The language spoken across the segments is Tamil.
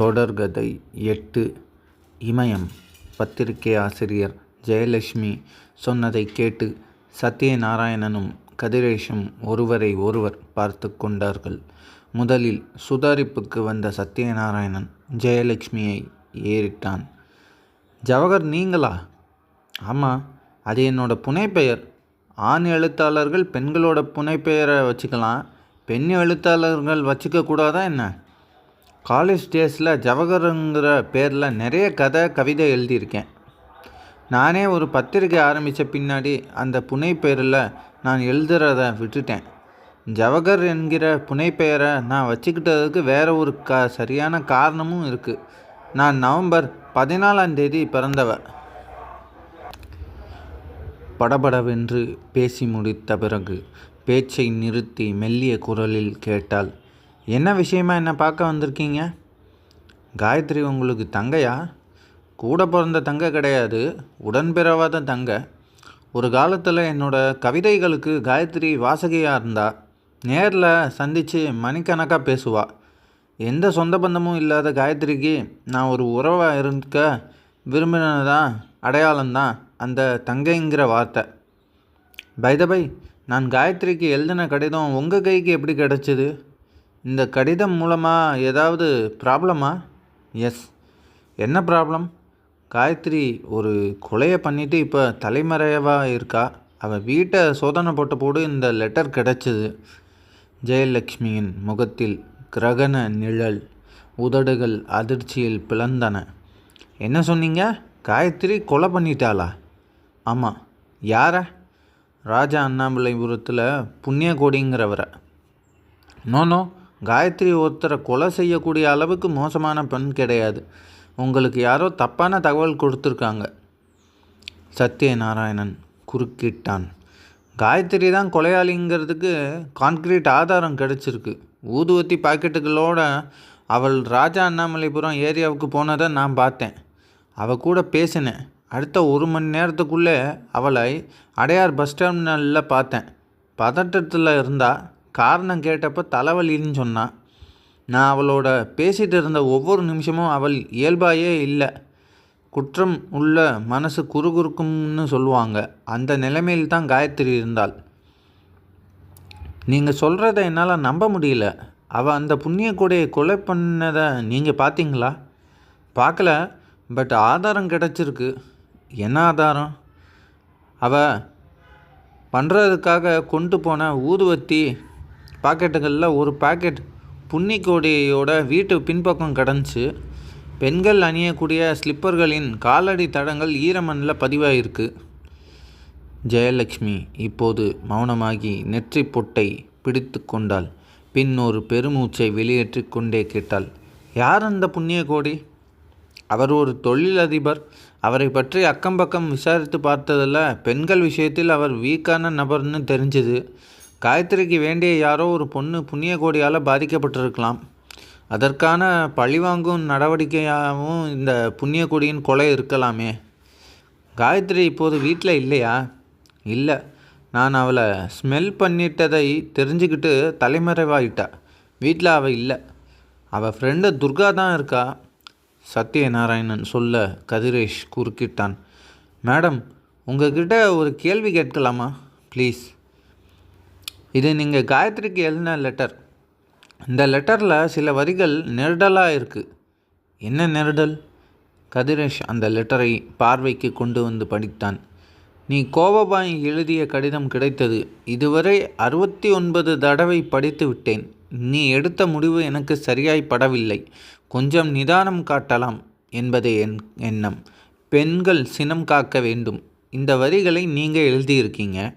தொடர்கதை எட்டு. இமயம். பத்திரிகை ஆசிரியர் ஜெயலட்சுமி சொன்னதைக் கேட்டு சத்யநாராயணனும் கதிரேஷும் ஒருவரை ஒருவர் பார்த்து கொண்டார்கள். முதலில் சுதாரிப்புக்கு வந்த சத்யநாராயணன் ஜெயலட்சுமியை ஏறிட்டான். ஜவஹர் நீங்களா? ஆமாம் அது என்னோட புனைப்பெயர். ஆண் எழுத்தாளர்கள் பெண்களோட புனைப்பெயரை வச்சுக்கலாம். பெண் எழுத்தாளர்கள் வச்சுக்க கூடாதா என்ன? காலேஜ் டேஸில் ஜவஹருங்கிற பேரில் நிறைய கதை கவிதை எழுதியிருக்கேன். நானே ஒரு பத்திரிக்கை ஆரம்பித்த பின்னாடி அந்த புனைப்பெயரில் நான் எழுதுறத விட்டுட்டேன். ஜவஹர் என்கிற புனை பெயரை நான் வச்சுக்கிட்டதுக்கு வேற ஒரு க சரியான காரணமும் இருக்குது நான் நவம்பர் பதினாலாம் தேதி பிறந்தவ. படபடவென்று பேசி முடித்த பிறகு பேச்சை நிறுத்தி மெல்லிய குரலில் கேட்டாள் என்ன விஷயமா என்னை பார்க்க வந்திருக்கீங்க? காயத்ரி உங்களுக்கு தங்கையா? கூட பிறந்த தங்க கிடையாது உடன்பிறவாத தங்க. ஒரு காலத்தில் என்னோட கவிதைகளுக்கு காயத்ரி வாசகையாக இருந்தா நேரில் சந்தித்து மணிக்கணக்காக பேசுவா. எந்த சொந்த பந்தமும் இல்லாத காயத்ரிக்கு நான் ஒரு உறவாக இருக்க விரும்பினதான் அடையாளம்தான் அந்த தங்கைங்கிற வார்த்தை. பைதபை நான் காயத்ரிக்கு எழுதின கடிதம் உங்கள் கைக்கு எப்படி கிடச்சிது? இந்த கடிதம் மூலமாக ஏதாவது ப்ராப்ளமா? எஸ் என்ன ப்ராப்ளம்? காயத்ரி ஒரு கொலையை பண்ணிவிட்டு இப்போ தலைமறைவாக இருக்கா? அவள் வீட்டை சோதனை போட்ட போடு இந்த லெட்டர் கிடச்சிது. ஜெயலக்ஷ்மியின் முகத்தில் கிரகண நிழல் உதடுகள் அதிர்ச்சியில் பிளந்தன. என்ன சொன்னீங்க? காயத்ரி கொலை பண்ணிட்டாளா? ஆமாம் யார? ராஜா அண்ணாமலைபுரத்தில் புண்ணியகோடிங்கிறவரை. No no. காயத்ரி ஒருத்தரை கொலை செய்யக்கூடிய அளவுக்கு மோசமான பெண் கிடையாது. உங்களுக்கு யாரோ தப்பான தகவல் கொடுத்துருக்காங்க. சத்யநாராயணன் குறுக்கிட்டான். காயத்ரி தான் கொலையாளிங்கிறதுக்கு கான்கிரீட் ஆதாரம் கிடச்சிருக்கு. ஊதுவத்தி பாக்கெட்டுகளோட அவள் ராஜா அண்ணாமலைபுரம் ஏரியாவுக்கு போனதை நான் பார்த்தேன். அவள் கூட பேசினேன். அடுத்த ஒரு மணி நேரத்துக்குள்ளே அவளை அடையார் பஸ் டெர்மினலில் பார்த்தேன். பதட்டத்தில் இருந்தா காரணம் கேட்டப்போ தலைவலின்னு சொன்னான் நான் அவளோட பேசிகிட்டு இருந்த ஒவ்வொரு நிமிஷமும் அவள் இயல்பாயே இல்லை. குற்றம் உள்ள மனசு குறுகுறுக்கும்னு சொல்லுவாங்க. அந்த நிலைமையில் தான் காயத்ரி இருந்தாள். நீங்கள் சொல்கிறத என்னால் நம்ப முடியல. அவள் அந்த புண்ணிய கூடையை கொலை பண்ணதை நீங்கள் பார்த்தீங்களா பார்க்கல பட் ஆதாரம் கிடச்சிருக்கு. என்ன ஆதாரம்? அவள் பண்ணுறதுக்காக கொண்டு போன ஊதுவத்தி பாக்கெட்டுகளில் ஒரு பாக்கெட் புன்னிக்கோடியோட வீட்டு பின்பக்கம் கிடந்துச்சு. பெண்கள் அணியக்கூடிய ஸ்லிப்பர்களின் காலடி தடங்கள் ஈரமண்ணில் பதிவாயிருக்கு. ஜெயலட்சுமி இப்போது மௌனமாகி நெற்றி பொட்டை பிடித்து கொண்டாள். பின் ஒரு பெருமூச்சை வெளியேற்றி கொண்டே கேட்டாள் யார் அந்த புண்ணிய கோடி அவர் ஒரு தொழிலதிபர். அவரை பற்றி அக்கம் பக்கம் விசாரித்து பார்த்ததில் பெண்கள் விஷயத்தில் அவர் வீக்கான நபர்னு தெரிஞ்சுது. காயத்ரிக்கு வேண்டிய யாரோ ஒரு பொண்ணு புண்ணிய கோடியால் பாதிக்கப்பட்டிருக்கலாம். அதற்கான பழிவாங்கும் நடவடிக்கையாகவும் இந்த புண்ணியகோடியின் கொலை இருக்கலாமே. காயத்ரி இப்போது வீட்டில் இல்லையா? இல்லை. நான் அவளை ஸ்மெல் பண்ணிட்டதை தெரிஞ்சுக்கிட்டு தலைமறைவாயிட்டா. வீட்டில் அவள் இல்லை. அவள் ஃப்ரெண்டு துர்கா தான் இருக்கா? சத்யநாராயணன் சொல்ல கதிரேஷ் குறுக்கிட்டான். மேடம் உங்ககிட்ட ஒரு கேள்வி கேட்கலாமா? ப்ளீஸ் இது நீங்கள் காயத்ரிக்கு எழுதின லெட்டர் இந்த லெட்டரில் சில வரிகள் நெருடலாக இருக்குது என்ன நெருடல்? கதிரேஷ் அந்த லெட்டரை பார்வைக்கு கொண்டு வந்து படித்தான். நீ கோபபாய் எழுதிய கடிதம் கிடைத்தது. இதுவரை அறுபத்தி ஒன்பது தடவை படித்து விட்டேன். நீ எடுத்த முடிவு எனக்கு சரியாய் படவில்லை. கொஞ்சம் நிதானம் காட்டலாம் என்பதே என் எண்ணம். பெண்கள் சினம் காக்க வேண்டும். இந்த வரிகளை நீங்கள் எழுதியிருக்கீங்க.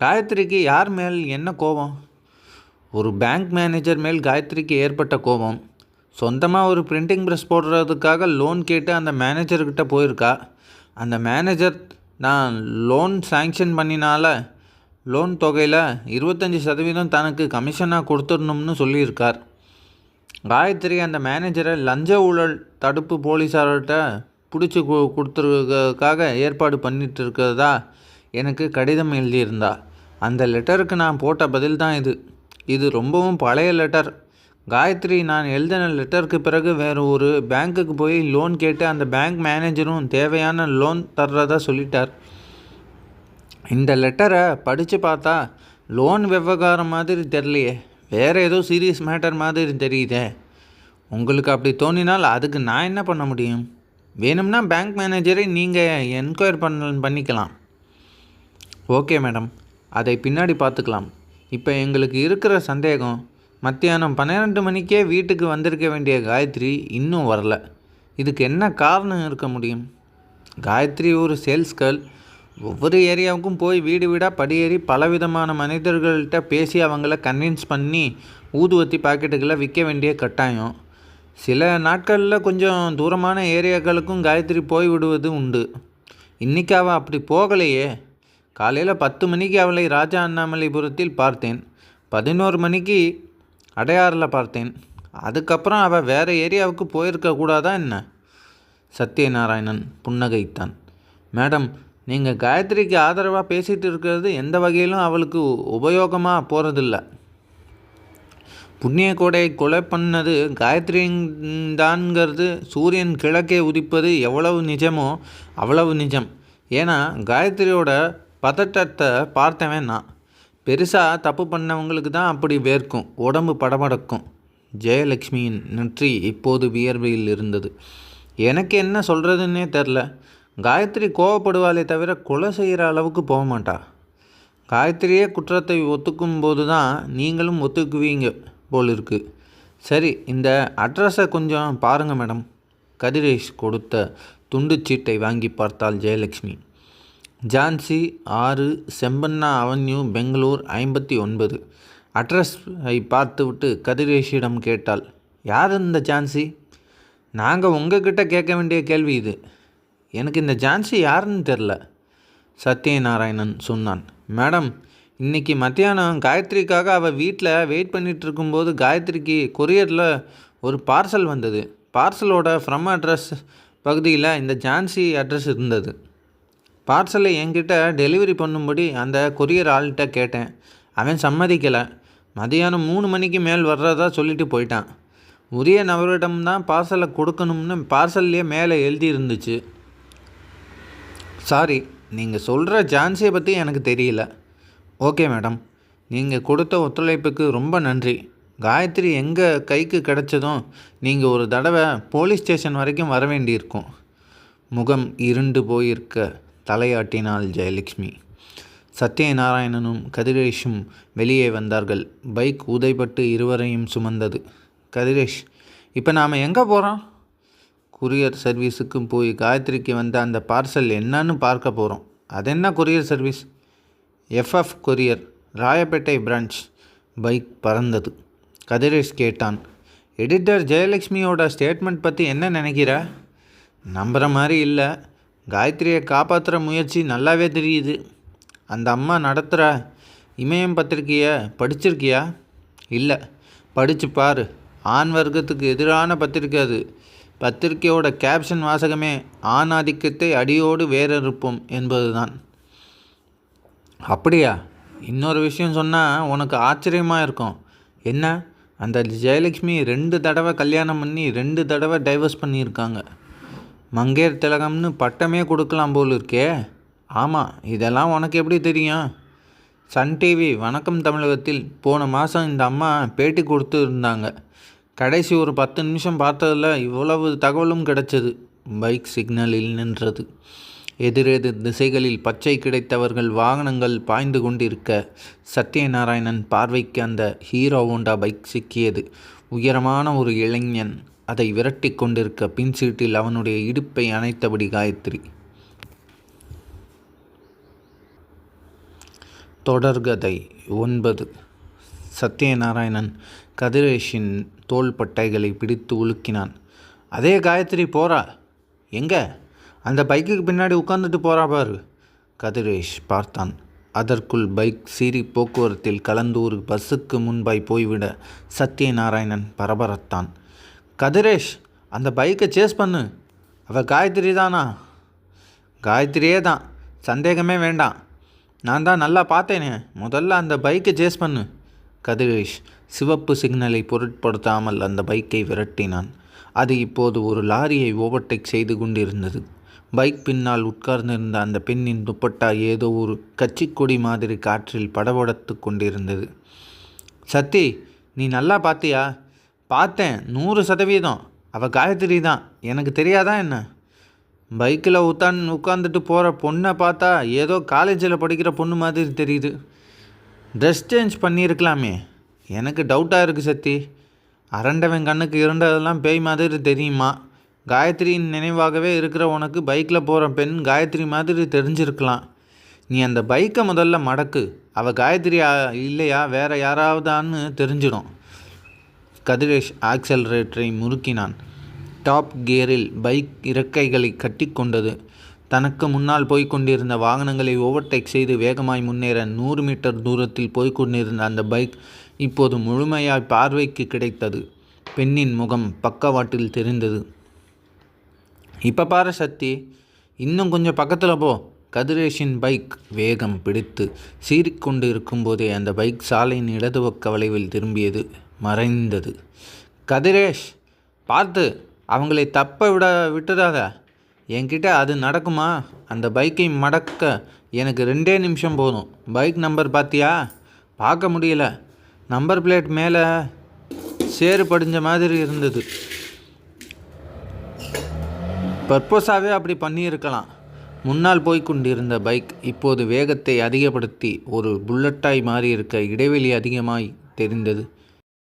காயத்ரிக்கு யார் மேல் என்ன கோபம்? ஒரு பேங்க் மேனேஜர் மேல் காயத்ரிக்கு ஏற்பட்ட கோபம். சொந்தமாக ஒரு பிரிண்டிங் ப்ரெஸ் போடுறதுக்காக லோன் கேட்டு அந்த மேனேஜர்கிட்ட போயிருக்கா? அந்த மேனேஜர் நான் லோன் சேங்ஷன் பண்ணினால லோன் தொகையில் இருபத்தஞ்சி சதவீதம் தனக்கு கமிஷனாக கொடுத்துடணும்னு சொல்லியிருக்கார். காயத்ரி அந்த மேனேஜரை லஞ்ச ஊழல் தடுப்பு போலீஸார்கிட்ட பிடிச்சி கு கொடுத்துருக்காக ஏற்பாடு பண்ணிட்டு இருக்கிறதா எனக்கு கடிதம் எழுதியிருந்தா. அந்த லெட்டருக்கு நான் போட்ட பதில் தான் இது. இது ரொம்பவும் பழைய லெட்டர் காயத்ரி நான் எழுதின லெட்டருக்கு பிறகு வேறு ஒரு பேங்க்குக்கு போய் லோன் கேட்டு அந்த பேங்க் மேனேஜரும் தேவையான லோன் தர்றதா சொல்லிட்டார். இந்த லெட்டரை படித்து பார்த்தா லோன் விவகாரம் மாதிரி தெரியலையே. வேறு ஏதோ சீரியஸ் மேட்டர் மாதிரி தெரியுதே. உங்களுக்கு அப்படி தோணினால் அதுக்கு நான் என்ன பண்ண முடியும்? வேணும்னா பேங்க் மேனேஜரை நீங்கள் என்கொயர் பண்ண பண்ணிக்கலாம். Okay madam. அதை பின்னாடி பார்த்துக்கலாம். இப்போ எங்களுக்கு இருக்கிற சந்தேகம் மத்தியானம் பன்னிரெண்டு மணிக்கே வீட்டுக்கு வந்திருக்க வேண்டிய காயத்ரி இன்னும் வரல. இதுக்கு என்ன காரணம் இருக்க முடியும்? காயத்ரி ஒரு சேல்ஸ் கேர்ள். ஒவ்வொரு ஏரியாவுக்கும் போய் வீடு வீடாக படியேறி பலவிதமான மனிதர்கள்கிட்ட பேசி அவங்கள கன்வின்ஸ் பண்ணி ஊதுவத்தி பாக்கெட்டுகளை விற்க வேண்டிய கட்டாயம். சில நாட்களில் கொஞ்சம் தூரமான ஏரியாக்களுக்கும் காயத்ரி போய் விடுவது உண்டு. இன்றைக்காவா அவள் அப்படி போகலையே. காலையில் பத்து மணிக்கு அவளை ராஜா அண்ணாமலைபுரத்தில் பார்த்தேன். பதினோரு மணிக்கு அடையாறில் பார்த்தேன். அதுக்கப்புறம் அவள் வேறு ஏரியாவுக்கு போயிருக்க கூடாதா என்ன? சத்யநாராயணன் புன்னகைத்தான். மேடம் நீங்கள் காயத்ரிக்கு ஆதரவாக பேசிகிட்டு இருக்கிறது எந்த வகையிலும் அவளுக்கு உபயோகமாக போகிறதில்ல புண்ணிய கோடையை கொலை பண்ணது காயத்ரி சூரியன் கிழக்கே உதிப்பது எவ்வளவு நிஜமோ அவ்வளவு நிஜம். ஏன்னா காயத்ரியோட பதட்டத்தை பார்த்தவன் நான். பெருசாக தப்பு பண்ணவங்களுக்கு தான் அப்படி வேர்க்கும். உடம்பு படபடக்கும். ஜெயலக்ஷ்மியின் நெற்றி இப்போது வியர்வையில் இருந்தது. எனக்கு என்ன சொல்கிறதுன்னே தெரில. காயத்ரி கோவப்படுவாளே தவிர கொலை செய்கிற அளவுக்கு போக மாட்டா. காயத்ரியே குற்றத்தை ஒத்துக்கும் போது தான் நீங்களும் ஒத்துக்குவீங்க போல் இருக்கு சரி இந்த அட்ரஸை கொஞ்சம் பாருங்கள் மேடம். கதிரேஷ் கொடுத்த துண்டுச்சீட்டை வாங்கி பார்த்தாள் ஜெயலக்ஷ்மி ஜான்சி ஆறு செம்பண்ணா அவென்யூ பெங்களூர் ஐம்பத்தி ஒன்பது. அட்ரஸை பார்த்துவிட்டு கதிரேஷிடம் கேட்டாள் யார் இந்த ஜான்சி? நாங்கள் உங்ககிட்ட கேட்க வேண்டிய கேள்வி இது. எனக்கு இந்த ஜான்சி யாருன்னு தெரில சத்யநாராயணன் சொன்னான். மேடம் இன்னைக்கு மத்தியானம் காயத்ரிக்காக அவள் வீட்டில் வெயிட் பண்ணிட்டு இருக்கும்போது காயத்ரிக்கு கொரியரில் ஒரு பார்சல் வந்தது. பார்சலோட ஃப்ரம் அட்ரஸ் பகுதியில் இந்த ஜான்சி அட்ரஸ் இருந்தது. பார்சலை என்கிட்ட டெலிவரி பண்ணும்படி அந்த கொரியர் ஆள்கிட்ட கேட்டேன். அவன் சம்மதிக்கலை. மதியானம் மூணு மணிக்கு மேல் வர்றதா சொல்லிட்டு போயிட்டான். உரிய நபரிடம்தான் பார்சலை கொடுக்கணும்னு பார்சல்லையே மேலே எழுதி இருந்துச்சு சாரி நீங்கள் சொல்கிற ஜான்சியை பற்றி எனக்கு தெரியல. Okay madam. நீங்கள் கொடுத்த ஒத்துழைப்புக்கு ரொம்ப நன்றி. காயத்ரி எங்கள் கைக்கு கிடச்சதும் நீங்கள் ஒரு தடவை போலீஸ் ஸ்டேஷன் வரைக்கும் வர வேண்டியிருக்கும். முகம் இருண்டு போயிருக்க. தலையாட்டினாள் ஜெயலட்சுமி சத்யநாராயணனும் கதிரேஷும் வெளியே வந்தார்கள். பைக் உதைப்பட்டு இருவரையும் சுமந்தது. கதிரேஷ் இப்போ நாம் எங்கே போகிறோம் குரியர் சர்வீஸுக்கும் போய் காயத்ரிக்கு வந்த அந்த பார்சல் என்னன்னு பார்க்க போகிறோம் அது என்ன courier service? FF courier Royapettah branch. Bike பறந்தது. கதிரேஷ் கேட்டான் எடிட்டர் ஜெயலக்ஷ்மியோட ஸ்டேட்மெண்ட் பற்றி என்ன நினைக்கிற? நம்புகிற மாதிரி இல்லை. காயத்ரியை காப்பாற்றுற முயற்சி நல்லாவே தெரியுது. அந்த அம்மா நடத்துகிற இமயம் பத்திரிக்கையை படிச்சிருக்கியா? இல்லை. படித்து பாரு. ஆண் வர்க்கத்துக்கு எதிரான பத்திரிக்கை அது. பத்திரிக்கையோட கேப்ஷன் வாசகமே ஆண் ஆதிக்கத்தை அடியோடு வேறறுப்போம் என்பதுதான். அப்படியா? இன்னொரு விஷயம் சொன்னால் உனக்கு ஆச்சரியமாக இருக்கும். என்ன? அந்த ஜெயலக்ஷ்மி ரெண்டு தடவை கல்யாணம் பண்ணி ரெண்டு தடவை டைவர்ஸ் பண்ணியிருக்காங்க. மங்கையர் திலகம்னு பட்டமே கொடுக்கலாம் போல் இருக்கே. ஆமாம் இதெல்லாம் உனக்கு எப்படி தெரியும்? சன் டிவி வணக்கம் தமிழகத்தில் போன மாதம் இந்த அம்மா பேட்டி கொடுத்துருந்தாங்க. கடைசி ஒரு பத்து நிமிஷம் பார்த்ததில் இவ்வளவு தகவலும் கிடைச்சது. பைக் சிக்னலில் நின்றது. எதிரெதிர் திசைகளில் பச்சை கிடைத்தவர்கள் வாகனங்கள் பாய்ந்து கொண்டிருக்க சத்யநாராயணன் பார்வைக்கு அந்த ஹீரோ ஹோண்டா பைக் சிக்கியது. உயரமான ஒரு இளைஞன் அதை விரட்டி கொண்டிருக்க பின் சீட்டில் அவனுடைய இடுப்பை அணைத்தபடி காயத்ரி. தொடர்கதை ஒன்பது. சத்யநாராயணன் கதிரேஷின் தோள்பட்டைகளை பிடித்து உலுக்கினான். அதே காயத்ரி போறா. எங்க? அந்த பைக்குக்கு பின்னாடி உட்காந்துட்டு போறா பாரு. கதிரேஷ் பார்த்தான். அதற்குள் பைக் சீறி போக்குவரத்தில் கலந்து ஒரு பஸ்ஸுக்கு முன்பாய் போய்விட சத்யநாராயணன் பரபரத்தான். கதிரேஷ் அந்த பைக்கை சேஸ் பண்ணு. அவள் காயத்ரி தானா? காயத்ரியே தான். சந்தேகமே வேண்டாம். நான் தான் நல்லா பார்த்தேனே. முதல்ல அந்த பைக்கை சேஸ் பண்ணு. கதிரேஷ் சிவப்பு சிக்னலை பொருட்படுத்தாமல் அந்த பைக்கை விரட்டினான். அது இப்போது ஒரு லாரியை ஓவர்டேக் செய்து கொண்டிருந்தது. பைக் பின்னால் உட்கார்ந்திருந்த அந்த பெண்ணின் துப்பட்டா ஏதோ ஒரு கட்சிக்கொடி மாதிரி காற்றில் படபடத்து கொண்டிருந்தது. சத்தி நீ நல்லா பார்த்தியா பார்த்தேன். நூறு சதவீதம். அவள் காயத்ரி தான். எனக்கு தெரியாதா என்ன? பைக்கில் உத்தான் உட்காந்துட்டு போகிற பொண்ணை பார்த்தா ஏதோ காலேஜில் படிக்கிற பொண்ணு மாதிரி தெரியுது. ட்ரெஸ் சேஞ்ச் பண்ணியிருக்கலாமே. எனக்கு டவுட்டாக இருக்குது சத்தி. அரண்டவன் கண்ணுக்கு இருண்டதெல்லாம் பேய் மாதிரி தெரியுமா? காயத்ரியின் நினைவாகவே இருக்கிற உனக்கு பைக்கில் போகிற பெண் காயத்ரி மாதிரி தெரிஞ்சிருக்கலாம். நீ அந்த பைக்கை முதல்ல மடக்கு. அவள் காயத்ரி இல்லையா? வேறு யாராவதான்னு தெரிஞ்சிடும். கதிரேஷ் ஆக்சலரேட்டரை முறுக்கினான். டாப் கியரில் பைக் இறக்கைகளை கட்டிக்கொண்டது. தனக்கு முன்னால் போய்க் கொண்டிருந்த வாகனங்களை ஓவர்டேக் செய்து வேகமாய் முன்னேற நூறு மீட்டர் தூரத்தில் போய்க் கொண்டிருந்த அந்த பைக் இப்போது முழுமையாய் பார்வைக்கு கிடைத்தது. பெண்ணின் முகம் பக்கவாட்டில் தெரிந்தது. இப்போ பாரு சக்தி இன்னும் கொஞ்சம் பக்கத்தில் போ. கதிரேஷின் பைக் வேகம் பிடித்து சீறிக்கொண்டு இருக்கும்போதே அந்த பைக் சாலையின் இடது பக்க வளைவில் திரும்பியது. மறைந்தது. கதிரேஷ் பார்த்து அவங்களை தப்ப விட விட்டுறாத. என்கிட்ட அது நடக்குமா? அந்த பைக்கை மடக்க எனக்கு ரெண்டே நிமிஷம் போதும். பைக் நம்பர் பார்த்தியா பார்க்க முடியல. நம்பர் பிளேட் மேலே சேறு படிஞ்ச மாதிரி இருந்தது. பர்பஸாகவே அப்படி பண்ணியிருக்கலாம். முன்னால் போய் கொண்டிருந்த பைக் இப்போது வேகத்தை அதிகப்படுத்தி ஒரு புல்லட்டாய் மாறி இருக்க இடைவெளி அதிகமாய் தெரிந்தது.